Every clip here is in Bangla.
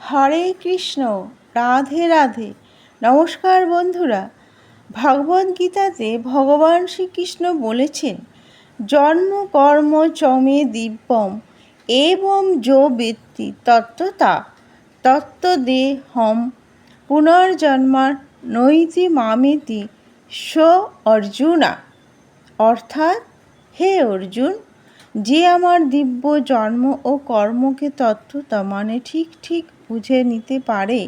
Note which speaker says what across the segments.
Speaker 1: হরে কৃষ্ণ, রাধে রাধে। নমস্কার বন্ধুরা ভগবদ্গীতাতে ভগবান শ্রীকৃষ্ণ বলেছেন, জন্ম কর্ম চমে দিব্যম এবং যো বৃত্তি তত্ত্বতা তত্ত্ব দে হম পুনর্জন্মার নৈতি মামিতি স অর্জুনা। অর্থাৎ, হে অর্জুন, যে আমার দিব্য জন্ম ও কর্মকে তত্ত্বতা মানে ঠিক ঠিক বুঝে নিতে পারে,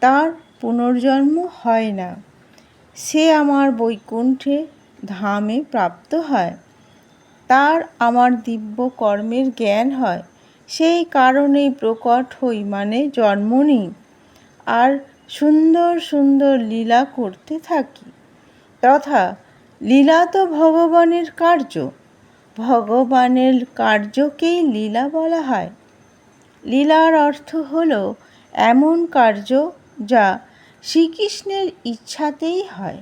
Speaker 1: তার পুনর্জন্ম হয় না। সে আমার বৈকুণ্ঠে ধামে প্রাপ্ত হয়, তার আমার দিব্য কর্মের জ্ঞান হয়, সেই কারণেই প্রকট হই মানে জন্ম নিই। আর সুন্দর সুন্দর লীলা করতে থাকি, তথা লীলা তো ভগবানের কার্য, ভগবানের কার্যকেই লীলা বলা হয়। লীলার অর্থ হল এমন কার্য যা শ্রীকৃষ্ণের ইচ্ছাতেই হয়।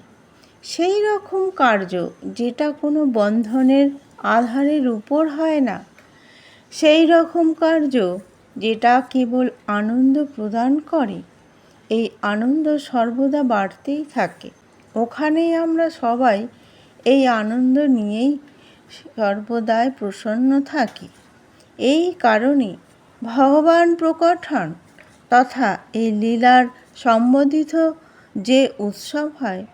Speaker 1: সেই রকম কার্য যেটা কোনো বন্ধনের আধারের উপর হয় না। সেই রকম কার্য যেটা কেবল আনন্দ প্রদান করে, এই আনন্দ সর্বদা বাড়তেই থাকে। ওখানেই আমরা সবাই এই আনন্দ নিয়েই সর্বদাই প্রসন্ন থাকি। এই কারণে ভগবান প্রকট হন তথা এই লীলার সম্বোধিত যে উৎসব হয়,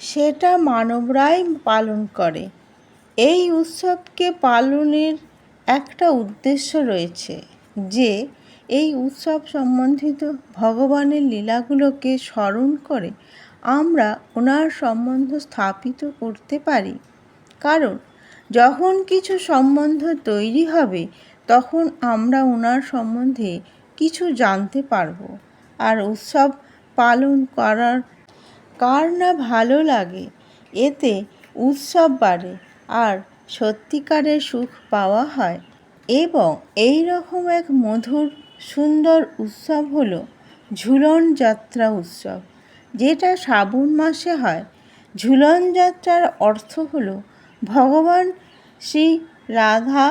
Speaker 1: সেটা মানবরাই পালন করে। এই উৎসবকে পালনের একটা উদ্দেশ্য রয়েছে যে, এই উৎসব সম্বন্ধিত ভগবানের লীলাগুলোকে স্মরণ করে আমরা ওনার সম্বন্ধ স্থাপিত করতে পারি। কারণ, যখন কিছু সম্বন্ধ তৈরি হবে তখন আমরা ওনার সম্বন্ধে কিছু জানতে পারব আর উৎসব পালন করার কার না ভালো লাগে, এতে উৎসব বাড়ে আর সত্যিকারের সুখ পাওয়া হয়। এবং এই রকম এক মধুর, সুন্দর উৎসব হলো ঝুলন যাত্রা উৎসব, যেটা শ্রাবণ মাসে হয়। ঝুলন যাত্রার অর্থ হলো ভগবান শ্রী রাধা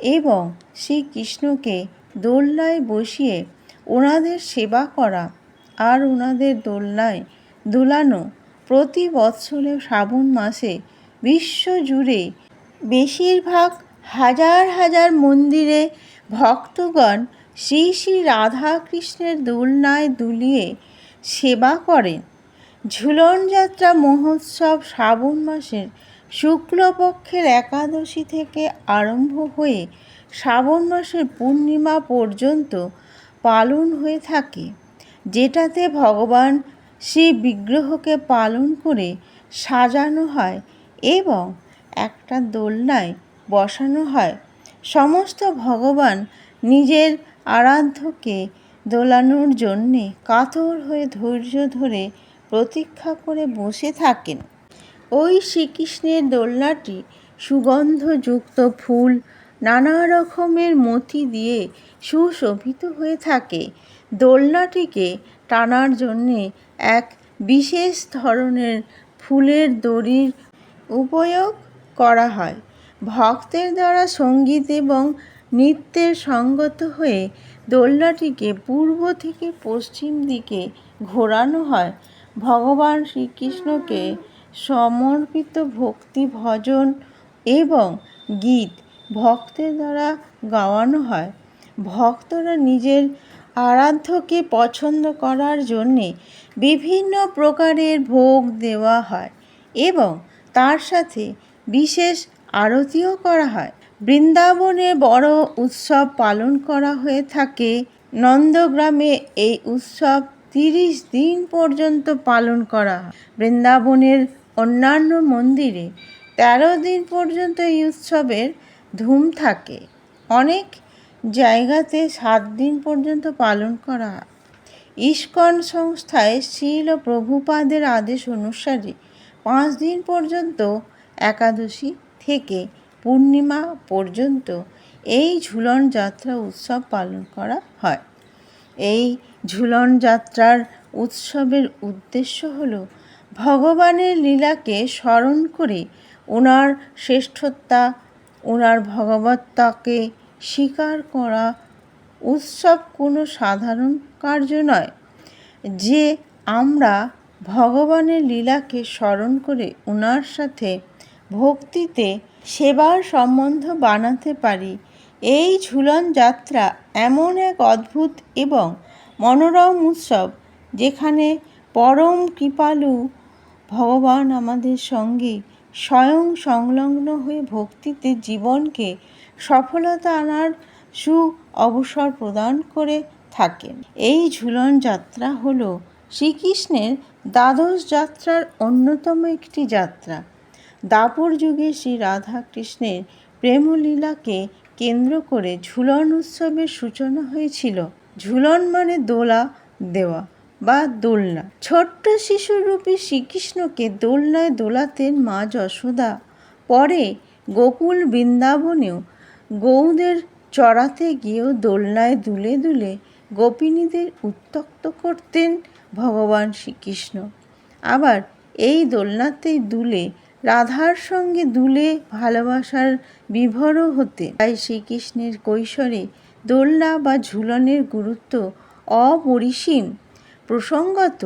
Speaker 1: এবং শ্রীকৃষ্ণকে দোলনায় বসিয়ে ওনাদের সেবা করা আর ওনাদের দোলনায় দোলানো প্রতি বৎসরে শ্রাবণ মাসে বিশ্বজুড়ে বেশিরভাগ হাজার হাজার মন্দিরে ভক্তগণ শ্রী শ্রী রাধা কৃষ্ণের দোলনায় দুলিয়ে সেবা করেন। ঝুলন যাত্রা মহোৎসব শ্রাবণ মাসের শুক্লপক্ষের একাদশী থেকে আরম্ভ হয়ে শ্রাবণ মাসের পূর্ণিমা পর্যন্ত পালন হয়ে থাকে, যেটাতে ভগবান শ্রী বিগ্রহকে পালন করে সাজানো হয় এবং একটা দোলনায় বসানো হয়। সমস্ত ভগবান নিজের আরাধ্যকে দোলানোর জন্যে কাতর হয়ে ধৈর্য ধরে প্রতীক্ষা করে বসে থাকেন। ওই শ্রীকৃষ্ণের দোলনাটি সুগন্ধযুক্ত ফুল, নানা রকমের মতি দিয়ে সুশোভিত হয়ে থাকে। দোলনাটিকে টানার জন্যে এক বিশেষ ধরনের ফুলের দড়ির উপয়োগ করা হয়। ভক্তের দ্বারা সংগীত এবং নৃত্যের সঙ্গত হয়ে দোলনাটিকে পূর্ব থেকে পশ্চিম দিকে ঘোরানো হয়। ভগবান শ্রীকৃষ্ণকে সমর্পিত ভক্তি ভজন এবং গীত ভক্তের দ্বারা গাওয়ানো হয়। ভক্তরা নিজের আরাধ্যকে পছন্দ করার জন্যে বিভিন্ন প্রকারের ভোগ দেওয়া হয় এবং তার সাথে বিশেষ আরতিও করা হয়। বৃন্দাবনে বড় উৎসব পালন করা হয়ে থাকে। নন্দগ্রামে এই উৎসব তিরিশ দিন পর্যন্ত পালন করা হয়। বৃন্দাবনের অন্যান্য মন্দিরে তেরো দিন পর্যন্ত এই উৎসবের ধুম থাকে। অনেক জায়গাতে সাত দিন পর্যন্ত পালন করা হয়। ইস্কন সংস্থায় শিল প্রভুপাদের আদেশ অনুসারে পাঁচ দিন পর্যন্ত একাদশী থেকে পূর্ণিমা পর্যন্ত এই ঝুলন যাত্রা উৎসব পালন করা হয়। এই ঝুলন যাত্রার উৎসবের উদ্দেশ্য হল ভগবানের লীলাকে স্মরণ করে ওনার শ্রেষ্ঠতা ওনার ভগবত্তাকে স্বীকার করা উৎসব কোনো সাধারণ কার্য নয়। যে আমরা ভগবানের লীলাকে স্মরণ করে ওনার সাথে ভক্তিতে সেবার সম্বন্ধ বানাতে পারি, এই ঝুলন যাত্রা এমন এক অদ্ভুত এবং মনোরম উৎসব যেখানে পরম কৃপালু ভগবান আমাদের সঙ্গে স্বয়ং সংলগ্ন হয়ে ভক্তিতে জীবনকে সফলতা আনার সু অবসর প্রদান করে থাকেন। এই ঝুলন যাত্রা হল শ্রীকৃষ্ণের দ্বাদশ যাত্রার অন্যতম একটি যাত্রা। দাপর যুগে শ্রী রাধা কৃষ্ণের প্রেমলীলাকে কেন্দ্র করে ঝুলন উৎসবের সূচনা হয়েছিল। ঝুলন মানে দোলা দেওয়া। বা দোলনা। ছোট্ট শিশুরূপী শ্রীকৃষ্ণকে দোলনায় দোলাতেন মা যশোদা। পরে গোকুল বৃন্দাবনেও গৌদের চড়াতে গিয়েও দোলনায় দুলে দুলে গোপিনীদের উত্তক্ত করতেন ভগবান শ্রীকৃষ্ণ। আবার এই দোলনাতেই দুলে, রাধার সঙ্গে দুলে ভালোবাসার বিভোরও হতে। তাই শ্রীকৃষ্ণের কৈশোরে দোলনা বা ঝুলনের গুরুত্ব অপরিসীম। প্রসঙ্গত,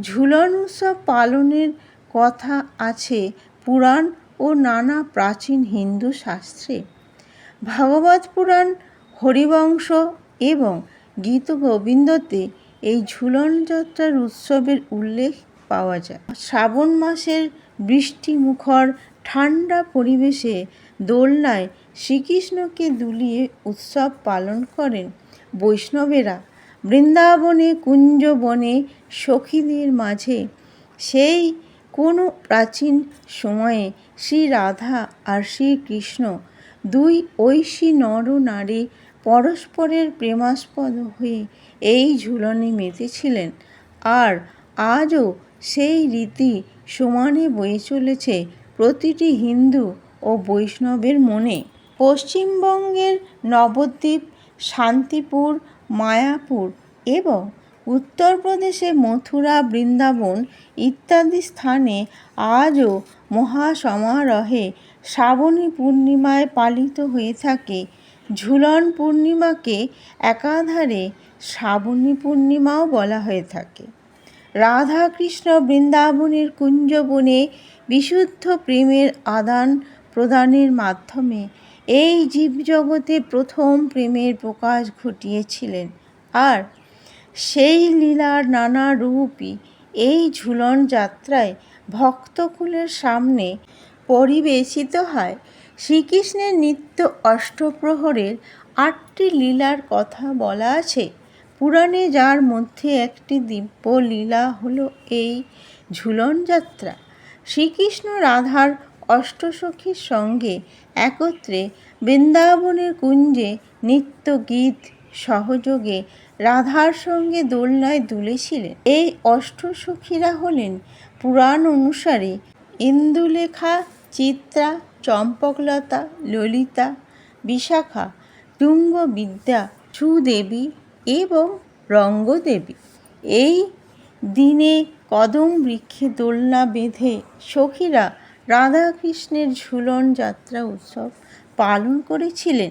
Speaker 1: ঝুলন উৎসব পালনের কথা আছে পুরাণ ও নানা প্রাচীন হিন্দু শাস্ত্রে। ভাগবত পুরাণ, হরিবংশ এবং গীত গোবিন্দতে এই ঝুলন যাত্রার উৎসবের উল্লেখ পাওয়া যায়। শ্রাবণ মাসের বৃষ্টিমুখর ঠান্ডা পরিবেশে দোলনায় শ্রীকৃষ্ণকে দুলিয়ে উৎসব পালন করেন বৈষ্ণবেরা। বৃন্দাবনে, কুঞ্জবনে সখীদের মাঝে। সেই কোনো প্রাচীন সময়ে শ্রী রাধা আর শ্রীকৃষ্ণ দুই ঐশী নর নারী পরস্পরের প্রেমাস্পদ হয়ে এই ঝুলনে মেতেছিলেন। আর আজও সেই রীতি সমানে বয়ে চলেছে প্রতিটি হিন্দু ও বৈষ্ণবের মনে। পশ্চিমবঙ্গের নবদ্বীপ, শান্তিপুর মায়াপুর এবং উত্তরপ্রদেশে মথুরা, বৃন্দাবন ইত্যাদি স্থানে আজও মহাসমারোহে শ্রাবণী পূর্ণিমায় পালিত হয়ে থাকে। ঝুলন পূর্ণিমাকে একাধারে শ্রাবণী পূর্ণিমাও বলা হয়ে থাকে। রাধা কৃষ্ণ বৃন্দাবনের কুঞ্জবনে বিশুদ্ধ প্রেমের আদান প্রদানের মাধ্যমে এই জীবজগতে প্রথম প্রেমের প্রকাশ ঘটিয়েছিলেন। আর সেই লীলার নানা রূপই এই ঝুলন যাত্রায় ভক্তকুলের সামনে পরিবেশিত হয়। শ্রীকৃষ্ণের নিত্য অষ্টপ্রহরের আটটি লীলার কথা বলা আছে। পুরাণে যার মধ্যে একটি দিব্য লীলা হলো এই ঝুলন যাত্রা। শ্রীকৃষ্ণ রাধার অষ্টসখীর সঙ্গে একত্রে বৃন্দাবনের কুঞ্জে নিত্য গীত সহযোগে রাধার সঙ্গে দোলনায় দুলেছিলেন। এই অষ্টসখীরা হলেন পুরাণ অনুসারে ইন্দুলেখা, চিত্রা, চম্পকলতা, ললিতা, বিশাখা, তুঙ্গবিদ্যা, সুদেবী এবং রঙ্গদেবী। এই দিনে কদম বৃক্ষে দোলনা বেঁধে সখীরা রাধাকৃষ্ণের ঝুলন যাত্রা উৎসব পালন করেছিলেন।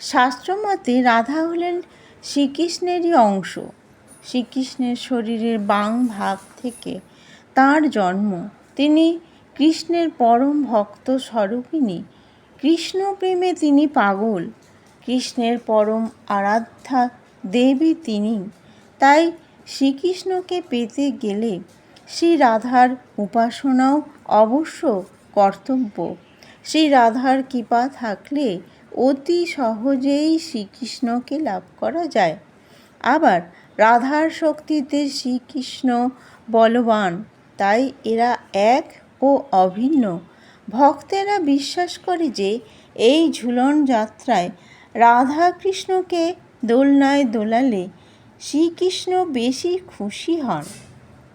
Speaker 1: শাস্ত্রমতে রাধা হলেন শ্রীকৃষ্ণেরই অংশ। শ্রীকৃষ্ণের শরীরের বাং ভাগ থেকে তার জন্ম। তিনি কৃষ্ণের পরম ভক্ত স্বরূপিণী। কৃষ্ণ প্রেমে তিনি পাগল। কৃষ্ণের পরম আরাধ্যা দেবী তিনি। তাই শ্রীকৃষ্ণকে পেতে গেলে শ্রী রাধার উপাসনাও অবশ্য কর্তব্য। শ্রী রাধার কৃপা থাকলে অতি সহজেই শ্রীকৃষ্ণকে লাভ করা যায়। আবার রাধার শক্তিতে শ্রীকৃষ্ণ বলবান, তাই এরা এক ও অভিন্ন। ভক্তেরা বিশ্বাস করে যে এই ঝুলন যাত্রায় রাধা কৃষ্ণকে দোলনায় দোলালে শ্রীকৃষ্ণ বেশি খুশি হন।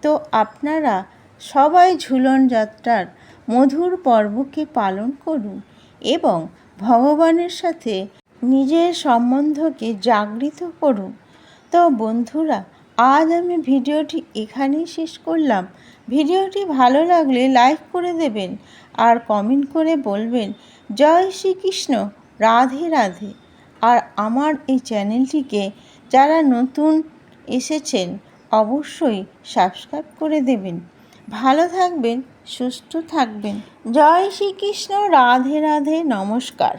Speaker 1: তো আপনারা সবাই ঝুলন যাত্রার মধুর পর্বকে পালন করুন এবং ভগবানের সাথে নিজের সম্বন্ধকে জাগৃত করুন। তো বন্ধুরা, আজ আমি ভিডিওটি এখানেই শেষ করলাম। ভিডিওটি ভালো লাগলে লাইক করে দেবেন আর কমেন্ট করে বলবেন, জয় শ্রীকৃষ্ণ, রাধে রাধে। আর আমার এই চ্যানেলটিকে যারা নতুন এসেছেন অবশ্যই সাবস্ক্রাইব করে দেবেন। ভালো থাকবেন সুস্থ থাকবেন। জয় শ্রীকৃষ্ণ রাধে রাধে নমস্কার।